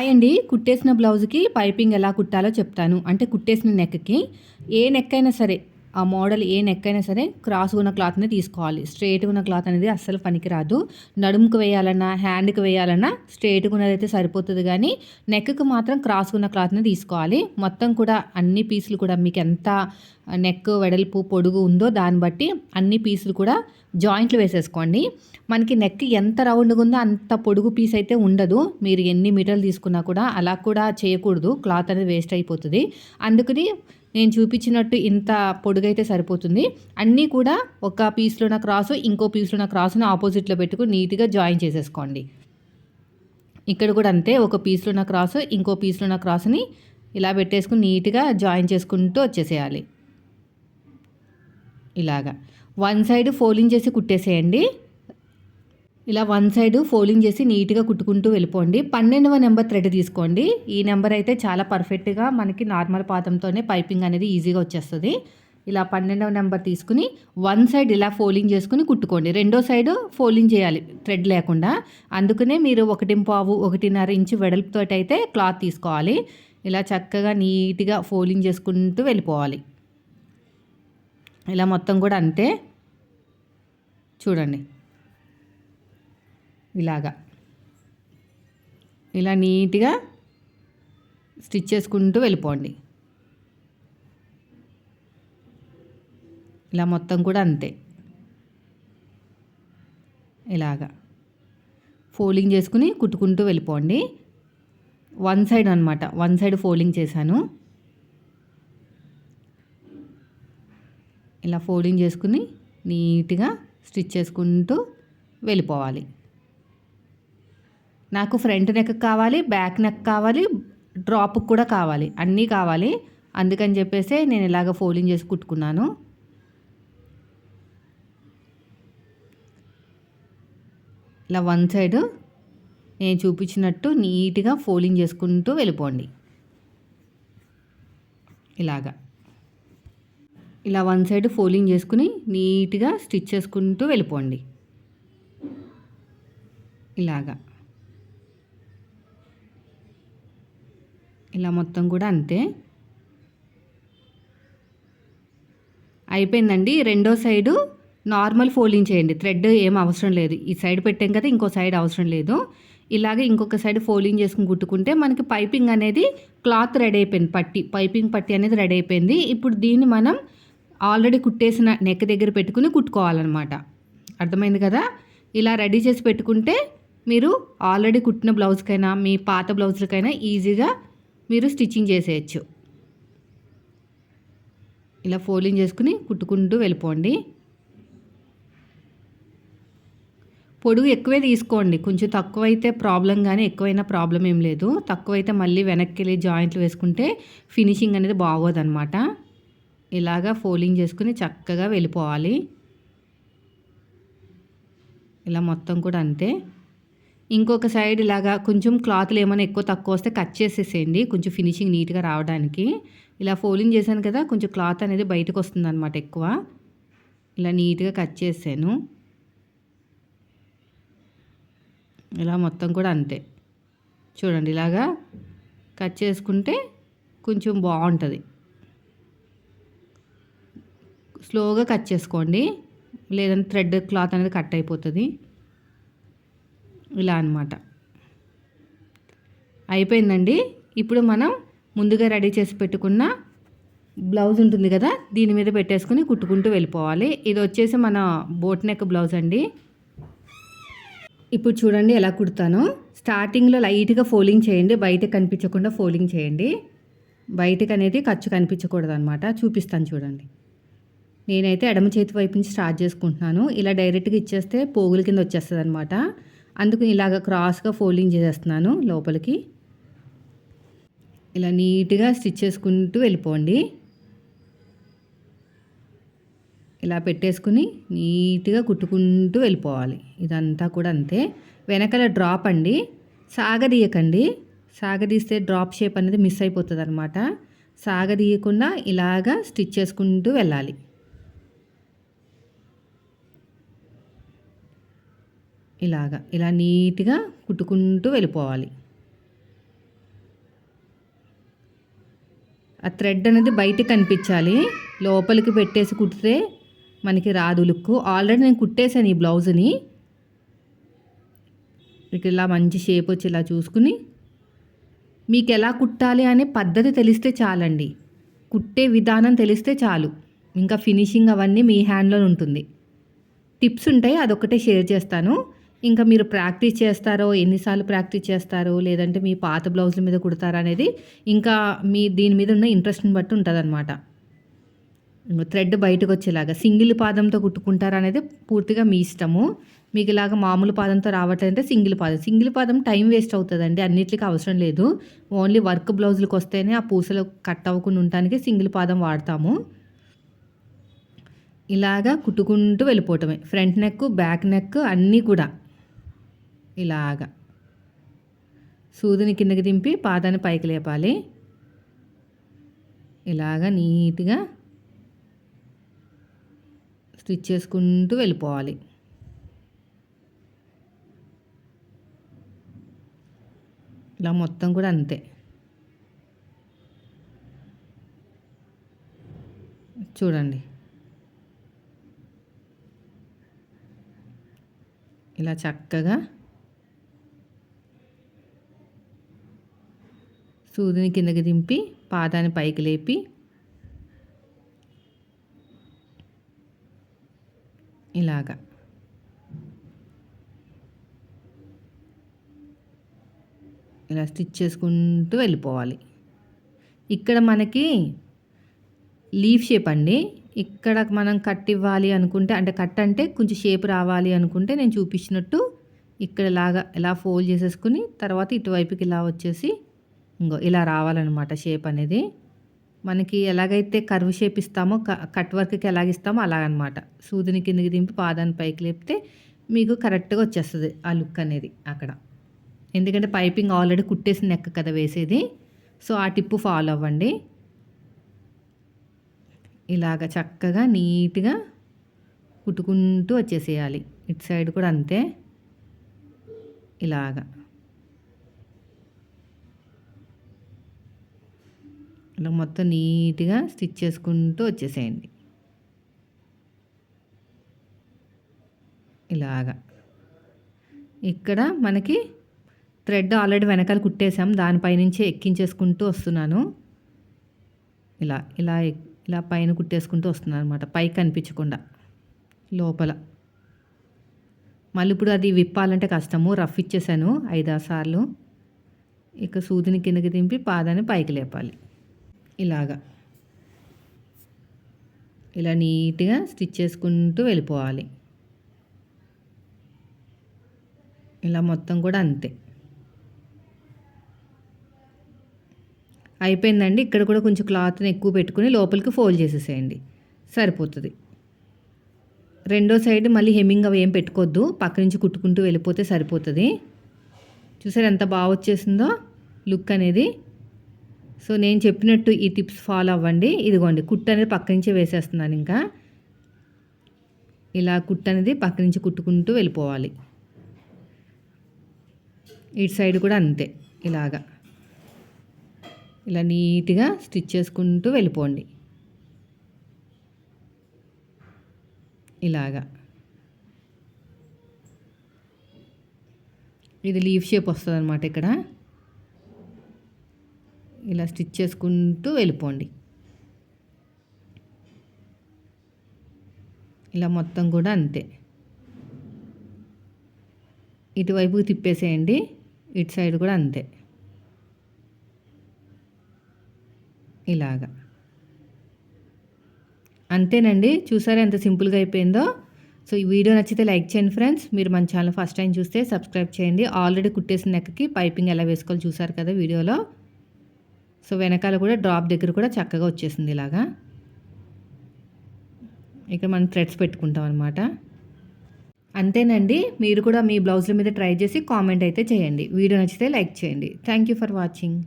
Hi అండి కుట్టేసిన బ్లౌజ్కి piping ఎలా కుట్టాలో చెప్తాను. అంటే కుట్టేసిన నెక్కి ఏ నెక్ అయినా సరే ఆ మోడల్ ఏ నెక్ అయినా సరే క్రాస్ ఉన్న క్లాత్ని తీసుకోవాలి. స్ట్రేట్గా ఉన్న క్లాత్ అనేది అస్సలు పనికిరాదు. నడుముకు వేయాలన్నా హ్యాండ్కి వేయాలన్నా స్ట్రేట్గా ఉన్నది అయితే సరిపోతుంది. కానీ నెక్కి మాత్రం క్రాస్ ఉన్న క్లాత్ని తీసుకోవాలి. మొత్తం కూడా అన్ని పీసులు కూడా మీకు ఎంత నెక్ వెడల్పు పొడుగు ఉందో దాన్ని బట్టి అన్ని పీసులు కూడా జాయింట్లు వేసేసుకోండి. మనకి నెక్ ఎంత రౌండ్గా ఉందో అంత పొడుగు పీస్ అయితే ఉండదు. మీరు ఎన్ని మీటర్లు తీసుకున్నా కూడా అలా కూడా చేయకూడదు. క్లాత్ అనేది వేస్ట్ అయిపోతుంది. అందుకని నేను చూపించినట్టు ఇంత పొడుగైతే సరిపోతుంది. అన్నీ కూడా ఒక పీస్లో ఉన్న క్రాసు ఇంకో పీస్లో ఉన్న క్రాస్ని ఆపోజిట్లో పెట్టుకుని నీట్గా జాయిన్ చేసేసుకోండి. ఇక్కడ కూడా అంతే ఒక పీస్లో ఉన్న క్రాసు ఇంకో పీస్లో ఉన్న క్రాస్ని ఇలా పెట్టేసుకుని నీట్గా జాయిన్ చేసుకుంటూ వచ్చేసేయాలి. ఇలాగా. వన్ సైడ్ ఫోల్డింగ్ చేసి కుట్టేసేయండి. ఇలా వన్ సైడ్ ఫోల్డింగ్ చేసి నీట్గా కుట్టుకుంటూ వెళ్ళిపోండి. పన్నెండవ నెంబర్ థ్రెడ్ తీసుకోండి. ఈ నెంబర్ అయితే చాలా పర్ఫెక్ట్గా మనకి నార్మల్ పాతంతోనే పైపింగ్ అనేది ఈజీగా వచ్చేస్తుంది. ఇలా పన్నెండవ నెంబర్ తీసుకుని వన్ సైడ్ ఇలా ఫోల్డింగ్ చేసుకుని కుట్టుకోండి. రెండో సైడ్ ఫోల్డింగ్ చేయాలి థ్రెడ్ లేకుండా. అందుకనే మీరు ఒకటి పావు ఒకటిన్నర ఇంచు వెడల్పుతో అయితే క్లాత్ తీసుకోవాలి. ఇలా చక్కగా నీట్గా ఫోల్డింగ్ చేసుకుంటూ వెళ్ళిపోవాలి. ఇలా మొత్తం కూడా అంతే. చూడండి. ఇలాగా. ఇలా నీట్గా స్టిచ్ చేసుకుంటూ వెళ్ళిపోండి. ఇలా మొత్తం కూడా అంతే. ఇలాగా. ఫోల్డింగ్ చేసుకుని కుట్టుకుంటూ వెళ్ళిపోండి. వన్ సైడ్ అనమాట వన్ సైడ్ ఫోల్డింగ్ చేశాను. ఇలా ఫోల్డింగ్ చేసుకుని నీట్గా స్టిచ్ చేసుకుంటూ వెళ్ళిపోవాలి. నాకు ఫ్రంట్ నెక్ కావాలి బ్యాక్ నెక్ కావాలి డ్రాప్ కూడా కావాలి అన్నీ కావాలి. అందుకని చెప్పేసి నేను ఇలాగ ఫోల్డింగ్ చేసి కుట్టుకున్నాను. ఇలా వన్ సైడ్ నేను చూపించినట్టు నీట్గా ఫోల్డింగ్ చేసుకుంటూ వెళ్ళిపోండి. ఇలాగా. ఇలా వన్ సైడ్ ఫోల్డింగ్ చేసుకుని నీట్గా స్టిచ్ చేసుకుంటూ వెళ్ళిపోండి. ఇలాగా. ఇలా మొత్తం కూడా అంతే. అయిపోయిందండి. రెండో సైడు నార్మల్ ఫోల్డింగ్ చేయండి. థ్రెడ్ ఏం అవసరం లేదు. ఈ సైడ్ పెట్టాం కదా ఇంకో సైడ్ అవసరం లేదు. ఇలాగే ఇంకొక సైడ్ ఫోల్డింగ్ చేసుకుని కుట్టుకుంటే మనకి పైపింగ్ అనేది క్లాత్ రెడీ అయిపోయింది. పట్టి పైపింగ్ పట్టి అనేది రెడీ అయిపోయింది. ఇప్పుడు దీన్ని మనం ఆల్రెడీ కుట్టేసిన నెక్ దగ్గర పెట్టుకుని కుట్టుకోవాలన్నమాట. అర్థమైంది కదా? ఇలా రెడీ చేసి పెట్టుకుంటే మీరు ఆల్రెడీ కుట్టిన బ్లౌజ్కైనా మీ పాత బ్లౌజ్లకైనా ఈజీగా మీరు స్టిచ్చింగ్ చేసేయచ్చు. ఇలా ఫోల్డింగ్ చేసుకుని కుట్టుకుంటూ వెళ్ళిపోండి. పొడుగు ఎక్కువే తీసుకోండి. కొంచెం తక్కువ అయితే ప్రాబ్లం కానీ ఎక్కువైనా ప్రాబ్లం ఏం లేదు. తక్కువైతే మళ్ళీ వెనక్కి వెళ్ళి జాయింట్లు వేసుకుంటే ఫినిషింగ్ అనేది బాగోదన్నమాట. ఇలాగా ఫోల్డింగ్ చేసుకుని చక్కగా వెళ్ళిపోవాలి. ఇలా మొత్తం కూడా అంతే. ఇంకొక సైడ్ ఇలాగా కొంచెం క్లాత్లు ఏమైనా ఎక్కువ తక్కువ వస్తే కట్ చేసేసేయండి. కొంచెం ఫినిషింగ్ నీట్గా రావడానికి. ఇలా ఫోలింగ్ చేశాను కదా కొంచెం క్లాత్ అనేది బయటకు వస్తుంది అనమాట ఎక్కువ. ఇలా నీట్గా కట్ చేసాను ఇలా మొత్తం కూడా అంతే. చూడండి ఇలాగా కట్ చేసుకుంటే కొంచెం బాగుంటుంది. స్లోగా కట్ చేసుకోండి. లేదంటే థ్రెడ్ క్లాత్ అనేది కట్ అయిపోతుంది. ఇలా అనమాట అయిపోయిందండి. ఇప్పుడు మనం ముందుగా రెడీ చేసి పెట్టుకున్న బ్లౌజ్ ఉంటుంది కదా దీని మీద పెట్టేసుకుని కుట్టుకుంటూ వెళ్ళిపోవాలి. ఇది వచ్చేసి మన బోట్ నెక్ బ్లౌజ్ అండి. ఇప్పుడు చూడండి ఎలా కుడతాను. స్టార్టింగ్లో లైట్గా ఫోల్డింగ్ చేయండి బయట కనిపించకుండా ఫోల్డింగ్ చేయండి. బయటకు అనేది ఖర్చు కనిపించకూడదు అనమాట చూపిస్తాను చూడండి. నేనైతే ఎడమ చేతి వైపు నుంచి స్టార్ట్ చేసుకుంటున్నాను. ఇలా డైరెక్ట్గా ఇచ్చేస్తే పోగుల కింద వచ్చేస్తుంది అనమాట అందుకు ఇలాగ క్రాస్గా ఫోల్డింగ్ చేసేస్తున్నాను లోపలికి. ఇలా నీట్గా స్టిచ్ చేసుకుంటూ వెళ్ళిపోండి. ఇలా పెట్టేసుకుని నీట్గా కుట్టుకుంటూ వెళ్ళిపోవాలి. ఇదంతా కూడా అంతే. వెనకాల డ్రాప్ అండి. సాగదీయకండి. సాగదీస్తే డ్రాప్ షేప్ అనేది మిస్ అయిపోతుంది అనమాట సాగదీయకుండా ఇలాగా స్టిచ్ చేసుకుంటూ వెళ్ళాలి. ఇలాగా ఇలా నీట్గా కుట్టుకుంటూ వెళ్ళిపోవాలి. ఆ థ్రెడ్ అనేది బయట కనిపించాలి. లోపలికి పెట్టేసి కుట్టితే మనకి రాదు లుక్ ఆల్రెడీ నేను కుట్టేశాను ఈ బ్లౌజ్ని. మీకు ఇలా మంచి షేప్ వచ్చి ఇలా చూసుకుని మీకు ఎలా కుట్టాలి అనే పద్ధతి తెలిస్తే చాలండి. కుట్టే విధానం తెలిస్తే చాలు. ఇంకా ఫినిషింగ్ అవన్నీ మీ హ్యాండ్లో ఉంటుంది. టిప్స్ ఉంటాయి అదొకటే షేర్ చేస్తాను. ఇంకా మీరు ప్రాక్టీస్ చేస్తారో ఎన్నిసార్లు ప్రాక్టీస్ చేస్తారో లేదంటే మీ పాత బ్లౌజుల మీద కుడతారా అనేది ఇంకా మీ దీని మీద ఉన్న ఇంట్రెస్ట్ని బట్టి ఉంటుందన్నమాట. థ్రెడ్ బయటకు వచ్చేలాగా సింగిల్ పాదంతో కుట్టుకుంటారా అనేది పూర్తిగా మీ ఇష్టము. మీకు ఇలాగ మామూలు పాదంతో రావట్లేదంటే సింగిల్ పాదం. సింగిల్ పాదం టైం వేస్ట్ అవుతుందండి అన్నిటికీ అవసరం లేదు. ఓన్లీ వర్క్ బ్లౌజులకు వస్తేనే ఆ పూసలు కట్ అవ్వకుండా ఉండటానికి సింగిల్ పాదం వాడతాము. ఇలాగా కుట్టుకుంటూ వెళ్ళిపోవటమే. ఫ్రంట్ నెక్ బ్యాక్ నెక్ అన్నీ కూడా. ఇలాగా. సూదిని కిందకి దింపి పాదాన్ని పైకి లేపాలి. ఇలాగా నీట్గా స్టిచ్ చేసుకుంటూ వెళ్ళిపోవాలి. ఇలా మొత్తం కూడా అంతే. చూడండి. ఇలా చక్కగా సూదిని కిందకి దింపి పాదాన్ని పైకి లేపి ఇలాగా. ఇలా స్టిచ్ చేసుకుంటూ వెళ్ళిపోవాలి. ఇక్కడ మనకి లీఫ్ షేప్ అండి. ఇక్కడ మనం కట్ ఇవ్వాలి అనుకుంటే అంటే కట్ అంటే కొంచెం షేప్ రావాలి అనుకుంటే నేను చూపించినట్టు ఇక్కడ లాగా ఇలా ఫోల్డ్ చేసేసుకుని తర్వాత ఇటువైపుకి ఇలా వచ్చేసి ఇంకో ఇలా రావాలన్నమాట షేప్ అనేది. మనకి ఎలాగైతే కర్వ్ షేప్ ఇస్తామో కట్ వర్క్కి ఎలాగిస్తామో అలాగనమాట సూదిని కిందకి దింపి పాదాన్ని పైకి లేపితే మీకు కరెక్ట్గా వచ్చేస్తుంది ఆ లుక్ అనేది అక్కడ. ఎందుకంటే పైపింగ్ ఆల్రెడీ కుట్టేసిన నెక్క కదా వేసేది. సో ఆ టిప్పు ఫాలో అవ్వండి. ఇలాగ చక్కగా నీట్గా కుట్టుకుంటూ వచ్చేసేయాలి. ఇటు సైడ్ కూడా అంతే. ఇలాగా. ఇలా మొత్తం నీట్గా స్టిచ్ చేసుకుంటూ వచ్చేసేయండి. ఇలాగా. ఇక్కడ మనకి థ్రెడ్ ఆల్రెడీ వెనకాల కుట్టేసాం దానిపైనుంచే ఎక్కించేసుకుంటూ వస్తున్నాను. ఇలా ఇలా ఇలా పైన కుట్టేసుకుంటూ వస్తున్నాను అనమాట పైకి కనిపించకుండా. లోపల. మళ్ళీ ఇప్పుడు అది విప్పాలంటే కష్టము. రఫ్ ఇచ్చేసాను ఐదారు సార్లు. ఇక సూదిని కిందకి దింపి పాదాన్ని పైకి లేపాలి. ఇలాగా. ఇలా నీట్గా స్టిచ్ చేసుకుంటూ వెళ్ళిపోవాలి. ఇలా మొత్తం కూడా అంతే. అయిపోయిందండి. ఇక్కడ కూడా కొంచెం క్లాత్ని ఎక్కువ పెట్టుకుని లోపలికి ఫోల్డ్ చేసేసేయండి. సరిపోతుంది. రెండో సైడ్ మళ్ళీ హెమ్మింగ్ అవి ఏం పెట్టుకోవద్దు పక్క నుంచి కుట్టుకుంటూ వెళ్ళిపోతే సరిపోతుంది. చూసారు ఎంత బాగా వచ్చేసిందో లుక్ అనేది. సో నేను చెప్పినట్టు ఈ టిప్స్ ఫాలో అవ్వండి. ఇదిగోండి కుట్టు అనేది పక్క నుంచే వేసేస్తున్నాను ఇంకా. ఇలా కుట్టు అనేది పక్క నుంచి కుట్టుకుంటూ వెళ్ళిపోవాలి. ఇటు సైడ్ కూడా అంతే ఇలాగా. ఇలా నీట్గా స్టిచ్ చేసుకుంటూ వెళ్ళిపోండి. ఇలాగా. ఇది లీఫ్ షేప్ వస్తుంది అనమాట ఇక్కడ. ఇలా స్టిచ్ చేసుకుంటూ వెళ్ళిపోండి. ఇలా మొత్తం కూడా అంతే. ఇటువైపు తిప్పేసేయండి ఇటు సైడ్ కూడా అంతే. ఇలాగా. అంతేనండి చూసారా ఎంత సింపుల్గా అయిపోయిందో? సో ఈ వీడియో నచ్చితే లైక్ చేయండి ఫ్రెండ్స్. మీరు మన ఛానల్ ఫస్ట్ టైం చూస్తే సబ్స్క్రైబ్ చేయండి. ఆల్రెడీ కుట్టేసిన నెక్కకి పైపింగ్ ఎలా వేసుకోవాలో చూసారు కదా వీడియోలో? సో వెనకాల కూడా డ్రాప్ దగ్గర కూడా చక్కగా వచ్చేసింది ఇలాగా. ఇక్కడ మనం థ్రెడ్స్ పెట్టుకుంటాం అనమాట అంతేనండి మీరు కూడా మీ బ్లౌజ్ల మీద ట్రై చేసి కామెంట్ అయితే చేయండి. వీడియో నచ్చితే లైక్ చేయండి. Thank you for watching